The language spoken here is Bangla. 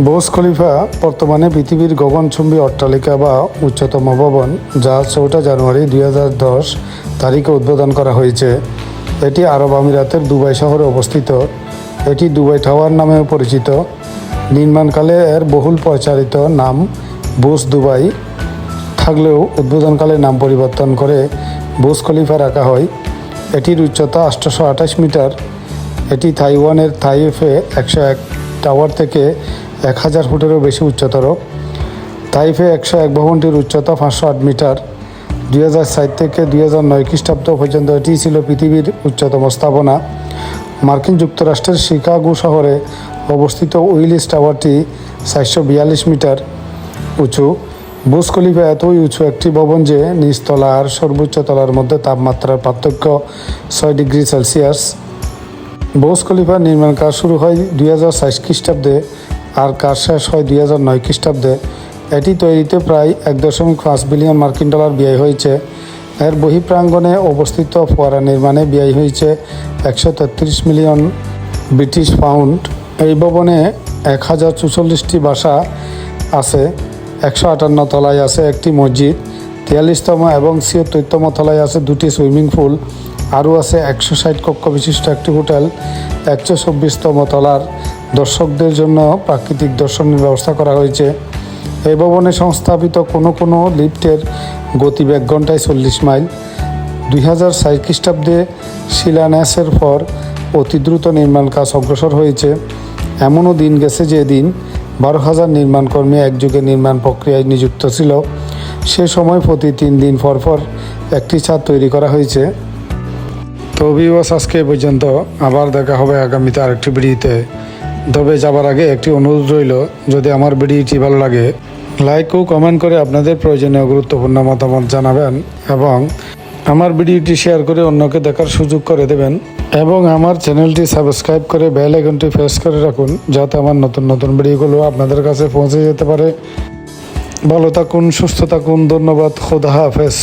বোস খলিফা বর্তমানে পৃথিবীর গগনচুম্বী অট্টালিকা বা উচ্চতম ভবন, যা চৌঠা জানুয়ারি দুই হাজার দশ তারিখে উদ্বোধন করা হয়েছে। এটি আরব আমিরাতের দুবাই শহরে অবস্থিত। এটি দুবাই টাওয়ার নামেও পরিচিত। নির্মাণকালে এর বহুল প্রচারিত নাম বোস দুবাই। থাকলেও উদ্বোধনকালে নাম পরিবর্তন করে বুস খলিফা রাখা হয়। এটির উচ্চতা আটশোশো আঠাশ মিটার। এটি তাইওয়ানের থাইফে একশো এক টাওয়ার থেকে এক হাজার ফুটেরও বেশি উচ্চতর। তাইফে একশো এক ভবনটির উচ্চতা পাঁচশো আট মিটার। দুই হাজার সাত থেকে দুই হাজার নয় খ্রিস্টাব্দ পর্যন্ত এটি ছিল পৃথিবীর উচ্চতম স্থাপনা। মার্কিন যুক্তরাষ্ট্রের শিকাগো শহরে অবস্থিত উইলিস টাওয়ারটি চারশো বিয়াল্লিশ মিটার উঁচু। বুস খলিফা এতই উঁচু একটি ভবন যে নিচতলা আর সর্বোচ্চ তলার মধ্যে তাপমাত্রার পার্থক্য ছয় ডিগ্রি সেলসিয়াস। বুস খলিফার নির্মাণ কাজ শুরু হয় দুই হাজার সাইশ খ্রিস্টাব্দে। আর কাজ শেষ হয় দুই হাজার নয় খ্রিস্টাব্দে। এটি তৈরিতে প্রায় এক দশমিক পাঁচ বিলিয়ন মার্কিন ডলার ব্যয় হয়েছে। এর বহিঃপ্রাঙ্গণে অবস্থিত ফোয়ারা নির্মাণে ব্যয় হয়েছে একশো তেত্রিশ মিলিয়ন ব্রিটিশ পাউন্ড। এই ভবনে এক হাজার চুচল্লিশটি বাসা আছে, একশো আটান্ন তলায় আছে একটি মসজিদ, তিয়াল্লিশতম এবং ছিয়াত্তরতম তলায় আছে দুটি সুইমিং পুল, আরও আছে একশো ষাট কক্ষ বিশিষ্ট একটি হোটেল, একশো চব্বিশতম তলার দর্শকদের জন্য প্রাকৃতিক দর্শনের ব্যবস্থা করা হয়েছে। এই ভবনে সংস্থাপিত কোনো কোনো লিফটের গতি এক ঘন্টায় চল্লিশ মাইল। দুই হাজার ষাট খ্রিস্টাব্দে শিলান্যাসের পর অতি দ্রুত নির্মাণ কাজ অগ্রসর হয়েছে। এমনও দিন গেছে যে দিন বারো হাজার নির্মাণকর্মী একযুগে নির্মাণ প্রক্রিয়ায় নিযুক্ত ছিল। সে সময় প্রতি তিন দিন পর পর একটি ছাদ তৈরি করা হয়েছে। তো বিবাস আজকে পর্যন্ত। আবার দেখা হবে আগামীতে আরেকটি ভিডিওতে। তবে যাবার আগে একটি অনুরোধ রইল, যদি আমার ভিডিওটি ভালো লাগে, লাইক ও কমেন্ট করে আপনাদের প্রয়োজনীয় গুরুত্বপূর্ণ মতামত জানাবেন এবং আমার ভিডিওটি শেয়ার করে অন্যকে দেখার সুযোগ করে দেবেন এবং আমার চ্যানেলটি সাবস্ক্রাইব করে বেল আইকনটি প্রেস করে রাখুন, যাতে আমার নতুন নতুন ভিডিওগুলো আপনাদের কাছে পৌঁছে যেতে পারে। ভালো থাকুন, সুস্থ থাকুন, ধন্যবাদ, খোদা হাফেজ।